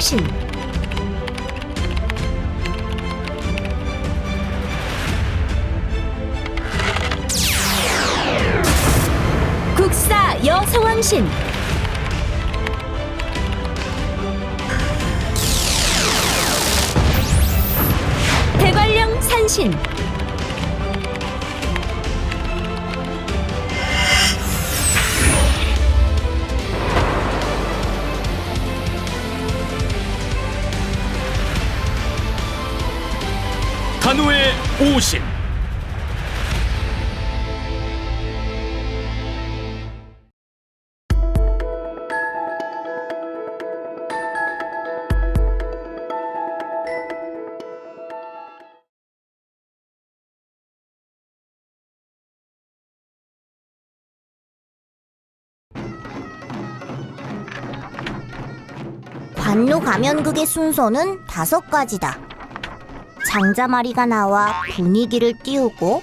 여성신. 국사 여성왕신. 대관령 산신 단호의 오신 관로 가면극의 순서는 다섯 가지다. 장자마리가 나와 분위기를 띄우고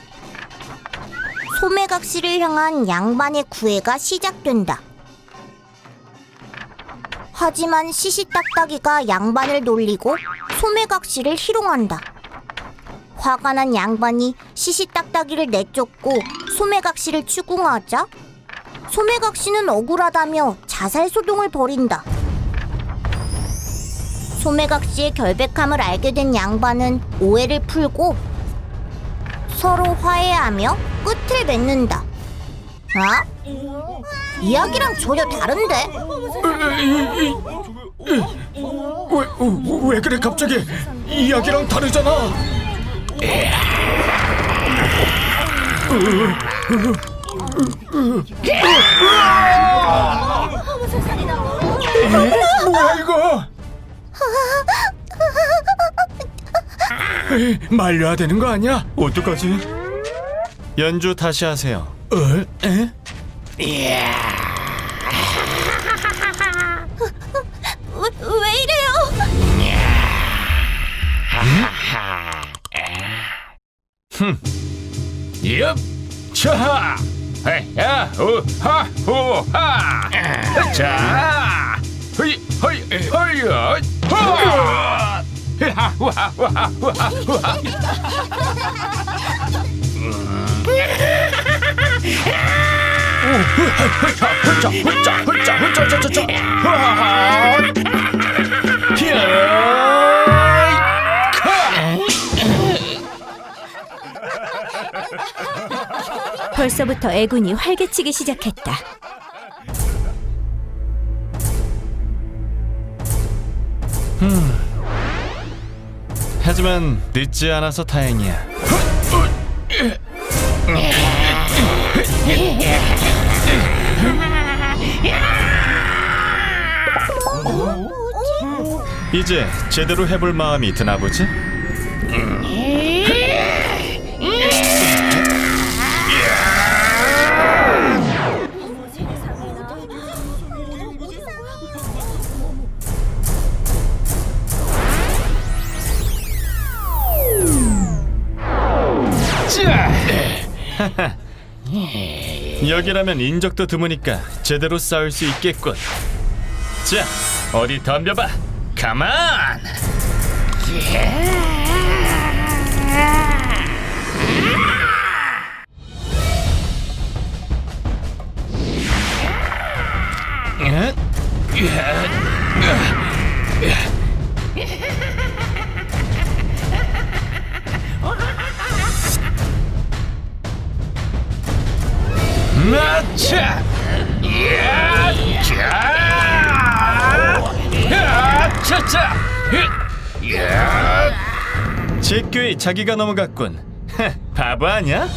소매각시를 향한 양반의 구애가 시작된다. 하지만 시시딱딱이가 양반을 놀리고 소매각시를 희롱한다. 화가 난 양반이 시시딱딱이를 내쫓고 소매각시를 추궁하자 소매각시는 억울하다며 자살 소동을 벌인다. 소매각 씨의 결백함을 알게 된 양반은 오해를 풀고 서로 화해하며 끝을 맺는다. 어? 이야기랑 전혀 다른데? 왜, 왜 그래 갑자기 이야기랑 다르잖아 뭐야 이거 말려야 되는 거 아니야? 어떡하지? 연주 다시 하세요. 어? 에? 왜, 왜 이래요? 엽! 차! 야! 우하! 후하! 자! 허이! 허이! 허이! 벌써부터 애군이 활개치기 시작했다. 하지만 늦지 않아서 다행이야. 이제 제대로 해볼 마음이 드나 보지? 여기라면 인적도 드무니까 제대로 싸울 수 있겠군. 자, 어디 덤벼봐. 가만. 나차! 야! 자! 야! 차차! 야! 제껴이 자기가 넘어갔군. 바보 아니야?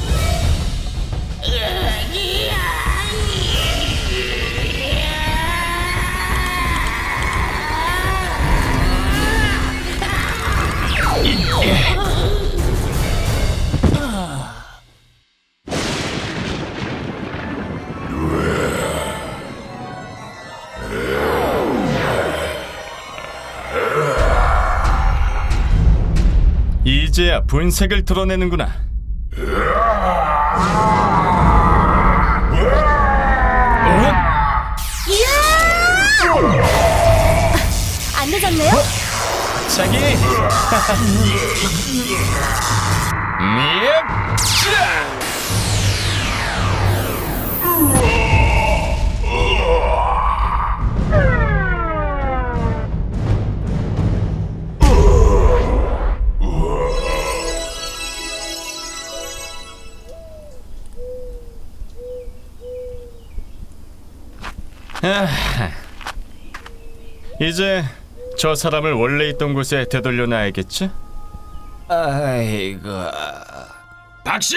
이제야 분색을 드러내는구나. 안안 늦었네요? 자기. 예. 아 이제 저 사람을 원래 있던 곳에 되돌려 놔야겠지? 아이고. 박씨!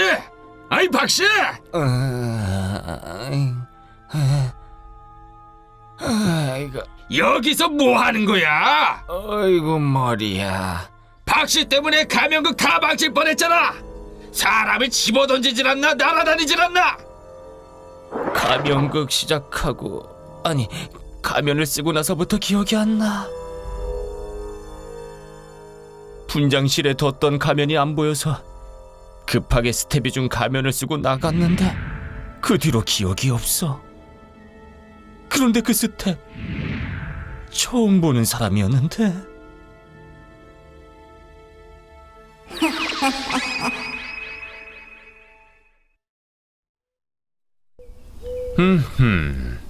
아이 박씨! 아이고. 여기서 뭐 하는 거야? 아이고 머리야. 박씨 때문에 가면그 가방칠 뻔했잖아. 사람을 집어던지질 않나 날아다니질 않나. 가면극 시작하고 아니 가면을 쓰고 나서부터 기억이 안 나. 분장실에 뒀던 가면이 안 보여서 급하게 스텝이 준 가면을 쓰고 나갔는데 그 뒤로 기억이 없어. 그런데 그 스텝 처음 보는 사람이었는데 흠.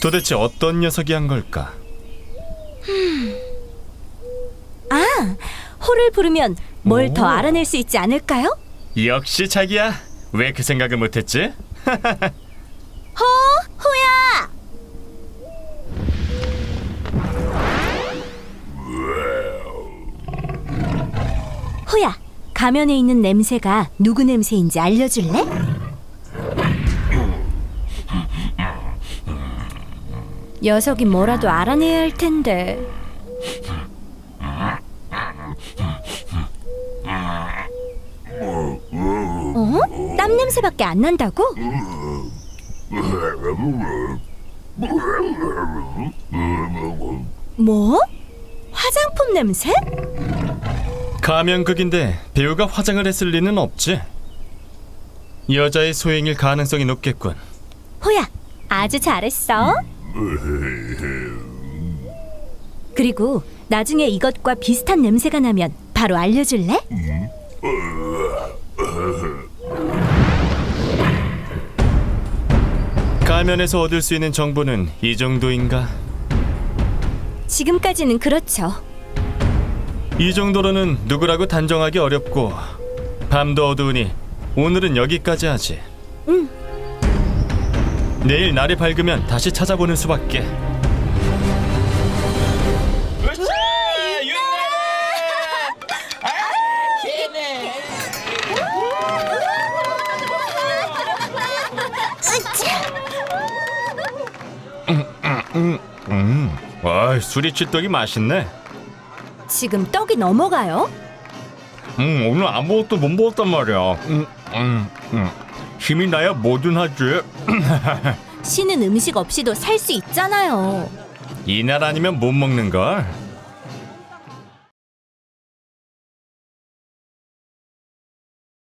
도대체 어떤 녀석이 한 걸까? 호를 부르면 뭘더 오. 알아낼 수 있지 않을까요? 역시 자기야. 왜 그 생각을 못했지? 호, 호야! 호야, 가면에 있는 냄새가 누구 냄새인지 알려줄래? 녀석이 뭐라도 알아내야 할 텐데. 어? 땀 냄새밖에 안 난다고? 뭐? 화장품 냄새? 가면극인데 배우가 화장을 했을 리는 없지. 여자의 소행일 가능성이 높겠군. 호야, 아주 잘했어. 그리고 나중에 이것과 비슷한 냄새가 나면 바로 알려줄래? 가면에서 얻을 수 있는 정보는 이 정도인가? 지금까지는 그렇죠. 이 정도로는 누구라고 단정하기 어렵고 밤도 어두우니 오늘은 여기까지 하지. 응. 내일 날이 밝으면 다시 찾아보는 수밖에. 음, 와, 수리 칠떡이 맛있네. 지금 떡이 넘어가요? 음, 오늘 아무것도 못 먹었단 말이야. 음, 음, 음. 힘이 나야 뭐든 하지. 신은 음식 없이도 살 수 있잖아요. 이 날 아니면 못 먹는 걸.